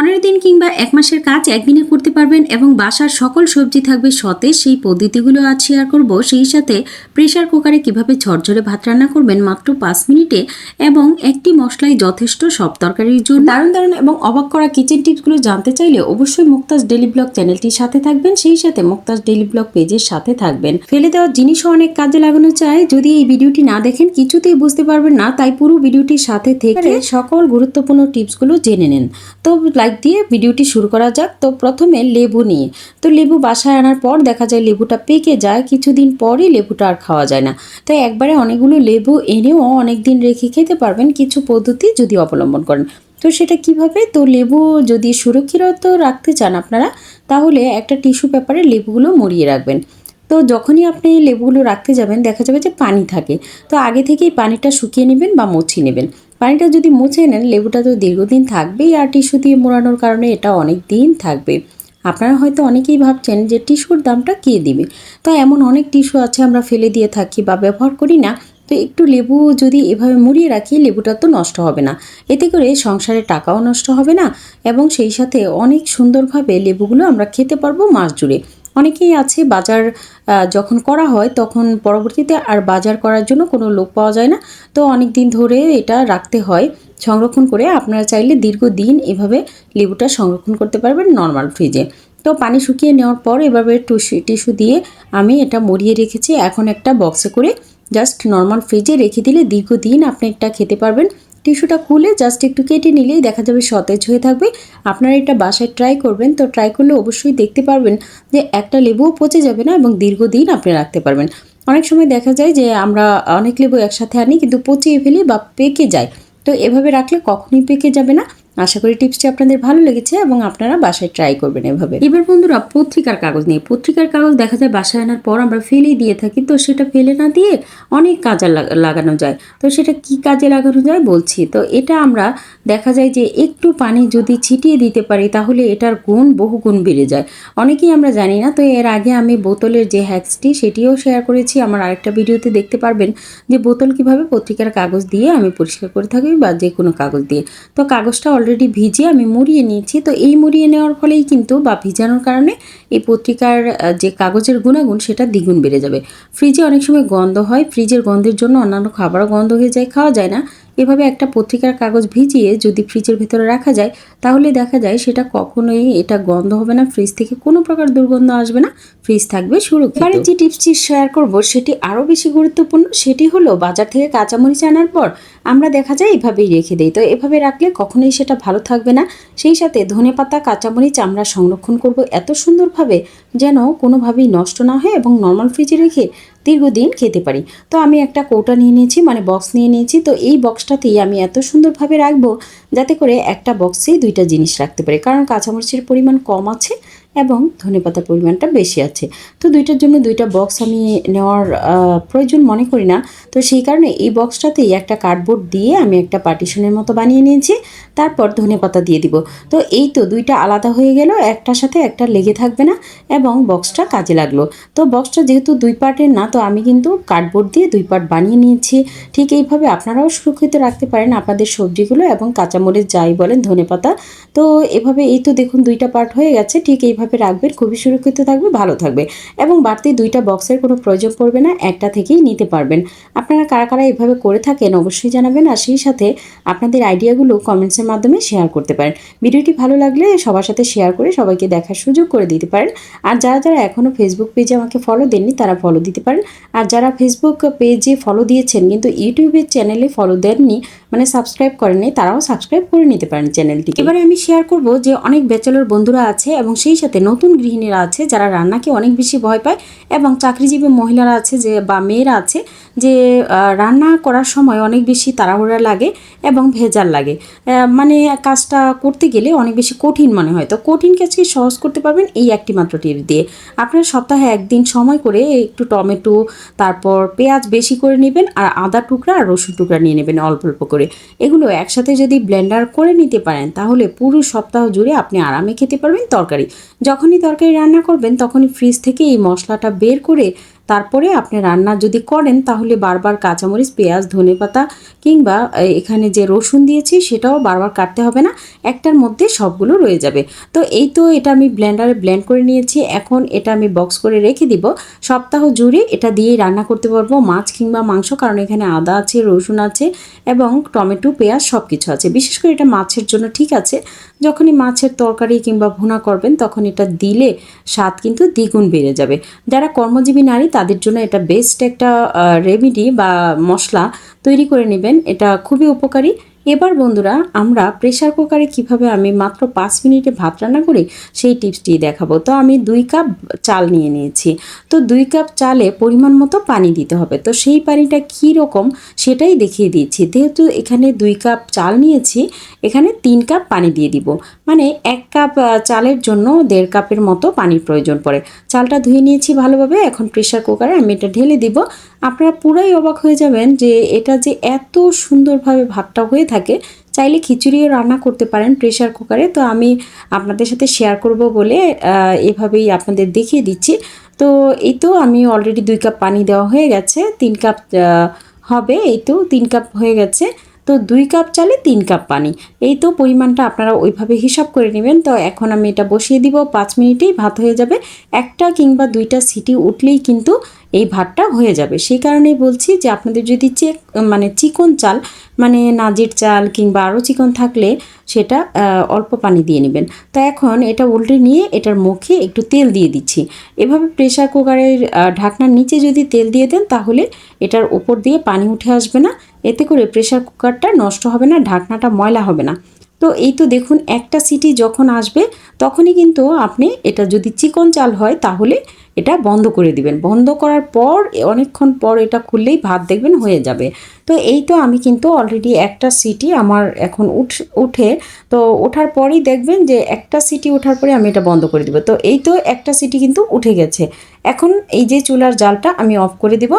পনেরো দিন কিংবা এক মাসের কাজ একদিনে করতে পারবেন এবং বাসার সকল সবজি থাকবে সতেজ। সেই পদ্ধতিগুলো আজ শেয়ার করব। সেই সাথে প্রেশার কুকারে কীভাবে ঝরঝরে ভাত রান্না করবেন মাত্র পাঁচ মিনিটে এবং একটি মশলাই যথেষ্ট সব তরকারির জন্য। দারুণ দারুণ এবং অবাক করা কিচেন টিপসগুলো জানতে চাইলে অবশ্যই মুক্তাজ ডেলি ব্লগ চ্যানেলটির সাথে থাকবেন। সেই সাথে মুক্তাজ ডেলি ব্লগ পেজের সাথে থাকবেন। ফেলে দেওয়া জিনিসও অনেক কাজে লাগানো চায় যদি এই ভিডিওটি না দেখেন কিছুতেই বুঝতে পারবেন না। তাই পুরো ভিডিওটির সাথে থেকে সকল গুরুত্বপূর্ণ টিপসগুলো জেনে নেন। তো লাইক দিয়ে ভিডিওটি শুরু করা যাক। তো প্রথমে লেবু নিয়ে। তো লেবু বাসায় আনার পর দেখা যায় লেবুটা পেকে যায়, কিছুদিন পরই লেবুটা আর খাওয়া যায় না। তো একবারে অনেকগুলো লেবু এনেও অনেক দিন রেখে খেতে পারবেন কিছু পদ্ধতি যদি অবলম্বন করেন। তো সেটা কীভাবে? তো লেবু যদি সুরক্ষিত রাখতে চান আপনারা, তাহলে একটা টিস্যু পেপারে লেবুগুলো মরিয়ে রাখবেন। তো যখনই আপনি লেবুগুলো রাখতে যাবেন, দেখা যাবে যে পানি থাকে। তো আগে থেকেই পানিটা শুকিয়ে নেবেন বা মুছিয়ে নেবেন। পানিটা যদি মুছে নেন, লেবুটা তো দীর্ঘদিন থাকবেই আর টিস্যু দিয়ে মোড়ানোর কারণে এটা অনেক দিন থাকবে। আপনারা হয়তো অনেকেই ভাবছেন যে টিস্যুর দামটা কে দিবে? তো এমন অনেক টিস্যু আছে আমরা ফেলে দিয়ে থাকি বা ব্যবহার করি না। তো একটু লেবু যদি এভাবে মুড়িয়ে রাখি, লেবুটা তো নষ্ট হবে না। এতে করে সংসারে টাকাও নষ্ট হবে না এবং সেই সাথে অনেক সুন্দরভাবে লেবুগুলো আমরা খেতে পারব মাস জুড়ে। অনেকেই আছে বাজার যখন করা হয় তখন পরবর্তীতে আর বাজার করার জন্য কোনো লোক পাওয়া যায় না। তো অনেক দিন ধরে এটা রাখতে হয়। সংরক্ষণ করে আপনারা চাইলে দীর্ঘদিন এভাবে লেবুটা সংরক্ষণ করতে পারবেন নর্মাল ফ্রিজে। তো পানি শুকিয়ে নেওয়ার পর এভাবে টুসু, টিস্যু দিয়ে আমি এটা মরিয়ে রেখেছি। এখন একটা বক্সে করে জাস্ট নর্মাল ফ্রিজে রেখে দিলে দীর্ঘদিন আপনি এটা খেতে পারবেন। টিস্যুটা খুলে জাস্ট একটু কেটে নিলেই দেখা যাবে সতেজ হয়ে থাকবে। আপনারা এটা বাসায় ট্রাই করবেন, তো ট্রাই করলে অবশ্যই দেখতে পারবেন যে একটা লেবুও পচে যাবে না এবং দীর্ঘদিন আপনি রাখতে পারবেন। অনেক সময় দেখা যায় যে আমরা অনেক লেবু একসাথে আনি কিন্তু পচিয়ে ফেলি বা পেকে যায়। তো এভাবে রাখলে কখনই পেকে যাবে না। আশা করি টিপসটি আপনাদের ভালো লেগেছে এবং আপনারা বাসায় ট্রাই করবেন এভাবে। এবার বন্ধুরা পত্রিকার কাগজ নিয়ে। পত্রিকার কাগজ দেখা যায় বাসায় আনার পর আমরা ফেলেই দিয়ে থাকি, তো সেটা ফেলে না দিয়ে অনেক কাজে লাগা- লাগানো যায়। তো সেটা কি কাজে লাগানো যায় বলছি। তো এটা আমরা দেখা যায় যে একটু পানি যদি ছিটিয়ে দিতে পারি তাহলে এটার গুণ বহু গুণ বেড়ে যায়। অনেকেই আমরা জানি না, তো এর আগে আমি বোতলের যে হ্যাক্সটি সেটিও শেয়ার করেছি। আমার আরেকটা ভিডিওতে দেখতে পারবেন যে বোতল কীভাবে পত্রিকার কাগজ দিয়ে আমি পরিষ্কার করে থাকি বা যে কোনো কাগজ দিয়ে। তো কাগজটা অলরেডি ভিজিয়ে আমি মুড়িয়ে নিয়েছি। তো এই মুড়িয়ে নেওয়ার ফলেই কিন্তু বা ভিজানোর কারণে এই পত্রিকার যে কাগজের গুণাগুণ সেটা দ্বিগুণ বেড়ে যাবে। ফ্রিজে অনেক সময় গন্ধ হয়। ফ্রিজের গন্ধের জন্য অন্যান্য খাবারও গন্ধ হয়ে যায়, খাওয়া যায় না। এভাবে একটা পত্রিকার কাগজ ভিজিয়ে যদি ফ্রিজের ভেতরে রাখা যায়, তাহলে দেখা যায় সেটা কখনোই এটা গন্ধ হবে না ফ্রিজ থেকে কোনো প্রকার দুর্গন্ধ আসবে না ফ্রিজ থাকবে সুরক্ষিত। এবারে যে টিপসটি শেয়ার করব, সেটি আরও বেশি গুরুত্বপূর্ণ, সেটি হলো বাজার থেকে কাঁচামরিচ আনার পর আমরা দেখা যায় এভাবেই রেখে দিই। তো এভাবে রাখলে কখনোই সেটা ভালো থাকবে না। সেই সাথে ধনেপাতা, কাঁচামরিচ আমরা সংরক্ষণ করব। এত সুন্দরভাবে যেন কোনোভাবেই নষ্ট না হয় এবং নর্মাল ফ্রিজে রেখে দীর্ঘদিন খেতে পারি। তো আমি একটা কৌটা নিয়ে নিয়েছি মানে বক্স নিয়ে নিয়েছি। তো এই বক্সটাতেই আমি এত সুন্দরভাবে রাখব, যাতে করে একটা বক্সেই দুইটা জিনিস রাখতে পারি। কারণ কাঁচামরিচের পরিমাণ কম আছে এবং ধনেপাতার পরিমাণটা বেশি আছে। তো দুইটার জন্য দুইটা বক্স আমি নেওয়ার প্রয়োজন মনে করি না। তো সেই কারণে এই বক্সটাতেই একটা কার্ডবোর্ড দিয়ে আমি একটা পার্টিশনের মতো বানিয়ে নিয়েছি। তারপর ধনেপাতা দিয়ে দিব। তো এই তো দুইটা আলাদা হয়ে গেল, একটার সাথে একটা লেগে থাকবে না এবং বক্সটা কাজে লাগল। তো বক্সটা যেহেতু দুই পার্টের না, তো আমি কিন্তু কার্ডবোর্ড দিয়ে দুই পার্ট বানিয়ে নিয়েছি। ঠিক এইভাবে আপনারাও সুরক্ষিত রাখতে পারেন আপনাদের সবজিগুলো এবং কাঁচামরিচ যাই বলেন ধনেপাতা তো এভাবে এই তো দেখুন দুইটা পার্ট হয়ে গেছে, ঠিক এইভাবে রাখবেন খুবই সুরক্ষিত থাকবে, ভালো থাকবে এবং বাড়তি দুইটা বক্সের কোনো প্রয়োজন পড়বে না, একটা থেকেই নিতে পারবেন। আপনারা কারা কারা এভাবে করে থাকেন অবশ্যই জানাবেন আর সেই সাথে আপনাদের আইডিয়াগুলো কমেন্টসের মাধ্যমে শেয়ার করতে পারেন। ভিডিওটি ভালো লাগলে সবার সাথে শেয়ার করে সবাইকে দেখার সুযোগ করে দিতে পারেন। আর যারা যারা এখনও ফেসবুক পেজে আমাকে ফলো দেননি, তারা ফলো দিতে পারেন। আর যারা ফেসবুক পেজে ফলো দিয়েছেন কিন্তু ইউটিউবের চ্যানেলে ফলো দেননি মানে সাবস্ক্রাইব করেননি, তারাও সাবস্ক্রাইব করে নিতে পারেন চ্যানেলটি এবারে আমি শেয়ার করব যে অনেক ব্যাচেলর বন্ধুরা আছে এবং সেই সাথে নতুন গৃহিণীরা আছে, যারা রান্নাকে অনেক বেশি ভয় পায় এবং চাকরিজীবী মহিলারা আছে যে, বা মেয়েরা আছে যে রান্না করার সময় অনেক বেশি তাড়াহুড়া লাগে এবং ভেজাল লাগে। মানে কাজটা করতে গেলে অনেক বেশি কঠিন মনে হয়। তো কঠিন কাজকে সহজ করতে পারবেন? এই একটি মাত্র টিপ দিয়ে। আপনার সপ্তাহে একদিন সময় করে একটু টমেটো, তারপর পেঁয়াজ বেশি করে নেবেন আর আদা টুকরা আর রসুন টুকরা নিয়ে নেবেন অল্প অল্প করে। এগুলো একসাথে যদি ব্লেন্ডার করে নিতে পারেন, তাহলে পুরো সপ্তাহ জুড়ে আপনি আরামে খেতে পারবেন তরকারি। যখনই তরকারি রান্না করবেন তখনই ফ্রিজ থেকে এই মশলাটা বের করে তারপরে আপনি রান্না যদি করেন, তাহলে বারবার কাঁচামরিচ, পেঁয়াজ, ধনেপাতা কিংবা এখানে যে রসুন দিয়েছি, সেটাও বারবার কাটতে হবে না। একটার মধ্যে সবগুলো রয়ে যাবে। তো এই তো এটা আমি ব্লেন্ডারে ব্লেন্ড করে নিয়েছি। এখন এটা আমি বক্স করে রেখে দিব। সপ্তাহ জুড়ে এটা দিয়েই রান্না করতে পারব, মাছ কিংবা মাংস, কারণ এখানে আদা আছে, রসুন আছে এবং টমেটো, পেঁয়াজ সব কিছু আছে। বিশেষ করে এটা মাছের জন্য ঠিক আছে। যখনই মাছের তরকারি কিংবা ভুনা করবেন, তখন এটা দিলে স্বাদ কিন্তু দ্বিগুণ বেড়ে যাবে। যারা কর্মজীবী নারী তাদের জন্য এটা বেস্ট একটা রেমেডি বা মশলা তৈরি করে নেবেন। এটা খুবই উপকারী। এবার বন্ধুরা, আমরা প্রেশার কুকারে কীভাবে আমি মাত্র পাঁচ মিনিটে ভাত রান্না করি, সেই টিপসটি দেখাবো। তো আমি দুই কাপ চাল নিয়ে নিয়েছি। তো দুই কাপ চালে পরিমাণ মতো পানি দিতে হবে। তো সেই পানিটা কী রকম সেটাই দেখিয়ে দিয়েছি যেহেতু এখানে দুই কাপ চাল নিয়েছি, এখানে তিন কাপ পানি দিয়ে দিব। মানে এক কাপ চালের জন্য দেড় কাপের মতো পানির প্রয়োজন পড়ে। চালটা ধুয়ে নিয়েছি ভালোভাবে। এখন প্রেশার কুকারে আমি এটা ঢেলে দিব। আপনারা পুরাই অবাক হয়ে যাবেন যে এটা যে এত সুন্দরভাবে ভাতটা হয়ে থাকে। চাইলে খিচুড়িও রান্না করতে পারেন প্রেশার কুকারে তো আমি আপনাদের সাথে শেয়ার করব বলে এভাবেই আপনাদের দেখিয়ে দিচ্ছি। তো এই তো আমি অলরেডি দুই কাপ পানি দেওয়া হয়ে গেছে, তিন কাপ হবে এই তো, তিন কাপ হয়ে গেছে। তো দুই কাপ চালে তিন কাপ পানি। এই তো পরিমাণটা আপনারা ওইভাবে হিসাব করে নেবেন। তো এখন আমি এটা বসিয়ে দিব, পাঁচ মিনিটেই ভাত হয়ে যাবে। একটা কিংবা দুইটা সিটি উঠলেই কিন্তু এই ভাতটা হয়ে যাবে। সেই কারণেই বলছি যে আপনাদের যদি চেক মানে চিকন চাল মানে নাজির চাল কিংবা আরও চিকন থাকলে সেটা অল্প পানি দিয়ে নেবেন। তো এখন এটা উল্টে নিয়ে এটার মুখে একটু তেল দিয়ে দিচ্ছি। এভাবে প্রেসার কুকারের ঢাকনার নিচে যদি তেল দিয়ে দেন তাহলে এটার উপর দিয়ে পানি উঠে আসবে না। এতে করে প্রেসার কুকারটা নষ্ট হবে না, ঢাকনাটা ময়লা হবে না। তো এই তো দেখুন, একটা সিটি যখন আসবে তখনই কিন্তু আপনি এটা যদি চিকন চাল হয় তাহলে এটা বন্ধ করে দিবেন। বন্ধ করার পর, অনেকক্ষণ পর এটা খুললেই ভাত দেখবেন হয়ে যাবে। তো এই তো আমি কিন্তু অলরেডি একটা সিটি আমার এখন উঠ, উঠে, তো ওঠার পরেই দেখবেন যে একটা সিটি ওঠার পরে আমি এটা বন্ধ করে দিব। তো এই তো একটা সিটি কিন্তু উঠে গেছে। এখন এই যে চুলার জালটা আমি অফ করে দিব।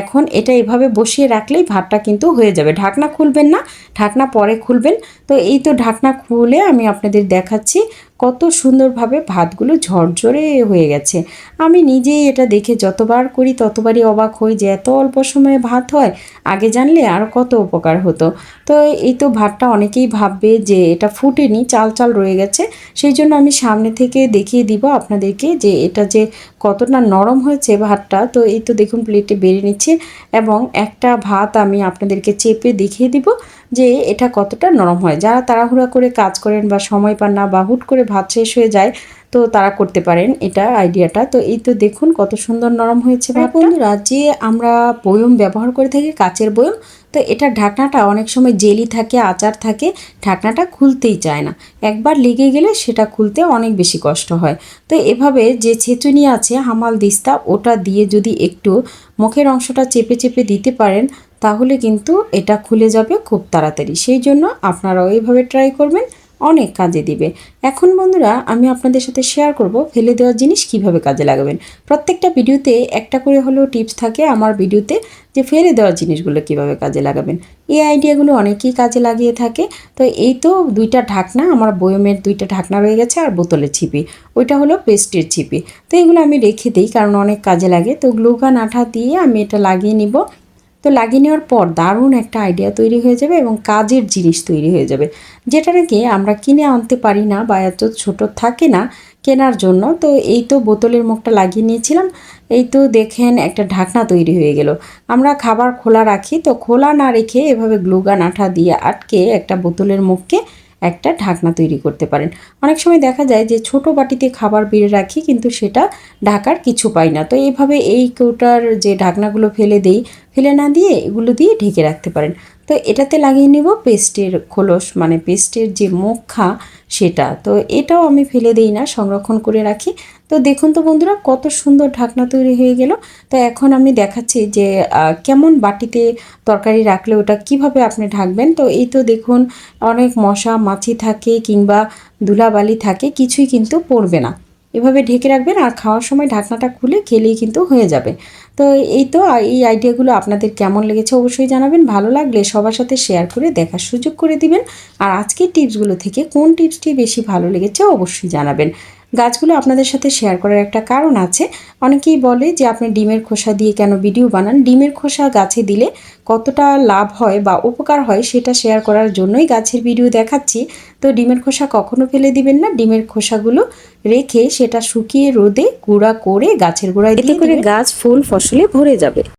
এখন এটা এভাবে বসিয়ে রাখলেই ভাতটা কিন্তু হয়ে যাবে। ঢাকনা খুলবেন না, ঢাকনা পরে খুলবেন। তো এই তো ঢাকনা খুলে আমি আপনাদের দেখাচ্ছি কত সুন্দরভাবে ভাতগুলো ঝরঝরে হয়ে গেছে। আমি নিজেই এটা দেখে যতবার করি ততবারই অবাক হই যে এত অল্প সময়ে ভাত হয়। আগে জানলে আর কত উপকার হতো। তো এই তো ভাতটা অনেকেই ভাববে যে এটা ফুটেনি, চাল চাল রয়ে গেছে। সেই জন্য আমি সামনে থেকে দেখিয়ে দিব আপনাদেরকে যে এটা যে কতটা নরম হয়েছে ভাতটা। তো এই তো দেখুন প্লেটে বেড়ে নিচ্ছে এবং একটা ভাত আমি আপনাদেরকে চেপে দেখিয়ে দিব যে এটা কতটা নরম হয়। যারা তাড়াহুড়া করে কাজ করেন বা সময় পান না বা হুট করে ভাত শেষ হয়ে যায় তো তারা করতে পারেন এটা আইডিয়াটা। তো এই তো দেখুন কত সুন্দর নরম হয়েছে ভাত বন্ধুরা যে আমরা বয়ম ব্যবহার করে থাকি কাচের বয়ম তো এটা ঢাকনাটা অনেক সময় জেলি থাকে, আচার থাকে, ঢাকনাটা খুলতেই চায় না। একবার লেগে গেলে সেটা খুলতে অনেক বেশি কষ্ট হয়। তো এভাবে যে ছেঁচুনি আছে, হামাল দিস্তা, ওটা দিয়ে যদি একটু মুখের অংশটা চেপে চেপে দিতে পারেন, তাহলে কিন্তু এটা খুলে যাবে খুব তাড়াতাড়ি। সেই জন্য আপনারাও এইভাবে ট্রাই করবেন। অনেক কাজে দিবে। এখন বন্ধুরা, আমি আপনাদের সাথে শেয়ার করব ফেলে দেওয়া জিনিস কীভাবে কাজে লাগাবেন। প্রত্যেকটা ভিডিওতে একটা করে হলেও টিপস থাকে আমার ভিডিওতে যে ফেলে দেওয়া জিনিসগুলো কীভাবে কাজে লাগাবেন। এই আইডিয়াগুলো অনেকেই কাজে লাগিয়ে থাকে। তো এই তো দুইটা ঢাকনা, আমার বয়মের দুইটা ঢাকনা রয়ে গেছে আর বোতলের ছিপি। ওইটা হলো পেস্টের ছিপি। তো এগুলো আমি রেখে দিই কারণ অনেক কাজে লাগে। তো গ্লুকান আঠা দিয়ে আমি এটা লাগিয়ে নিব। তো লাগিয়ে নেওয়ার পর দারুণ একটা আইডিয়া তৈরি হয়ে যাবে এবং কাজের জিনিস তৈরি হয়ে যাবে। যেটা নাকি আমরা কিনে আনতে পারি না বা এত ছোট থাকে না কেনার জন্য। তো এই তো বোতলের মুখটা লাগিয়ে নিয়েছিলাম। এই তো দেখেন একটা ঢাকনা তৈরি হয়ে গেল। আমরা খাবার খোলা রাখি। তো খোলা না রেখে এভাবে গ্লুগান আঠা দিয়ে আটকে একটা বোতলের মুখকে একটা ঢাকনা তৈরি করতে পারেন। অনেক সময় দেখা যায় যে ছোট বাটিতে খাবার বেড়ে রাখি কিন্তু সেটা ঢাকার কিছু পাই না। তো এইভাবে এই কৌটার যে ঢাকনাগুলো ফেলে দেই ফেলে না দিয়ে এগুলো দিয়ে ঢেকে রাখতে পারেন। তো এটাতে লাগিয়ে নেব পেস্টের খোলস মানে পেস্টের যে মুখা সেটা। তো এটাও আমি ফেলে দেই না, সংরক্ষণ করে রাখি। তো দেখুন তো বন্ধুরা, কত সুন্দর ঢাকনা তৈরি হয়ে গেল। তো এখন আমি দেখাচ্ছি যে কেমন বাটিতে তরকারি রাখলে ওটা কীভাবে আপনি ঢাকবেন। তো এই তো দেখুন, অনেক মশা, মাছি থাকে কিংবা ধুলাবালি থাকে, কিছুই কিন্তু পড়বে না। এভাবে ঢেকে রাখবেন আর খাওয়ার সময় ঢাকনাটা খুলে খেলেই কিন্তু হয়ে যাবে। তো এই তো এই আইডিয়াগুলো আপনাদের কেমন লেগেছে অবশ্যই জানাবেন। ভালো লাগলে সবার সাথে শেয়ার করে দেখার সুযোগ করে দিবেন। আর আজকের টিপসগুলো থেকে কোন টিপসটি বেশি ভালো লেগেছে অবশ্যই জানাবেন। গাছগুলো আপনাদের সাথে শেয়ার করার একটা কারণ আছে। অনেকেই বলে যে আপনি ডিমের খোসা দিয়ে কেন ভিডিও বানান? ডিমের খোসা গাছে দিলে কতটা লাভ হয় বা উপকার হয় সেটা শেয়ার করার জন্যই গাছের ভিডিও দেখাচ্ছি। তো ডিমের খোসা কখনো ফেলে দিবেন না। ডিমের খোসাগুলো রেখে সেটা শুকিয়ে রোদে গুঁড়া করে গাছের গোড়ায় দিয়ে করে গাছ ফুল ফসলে ভরে যাবে।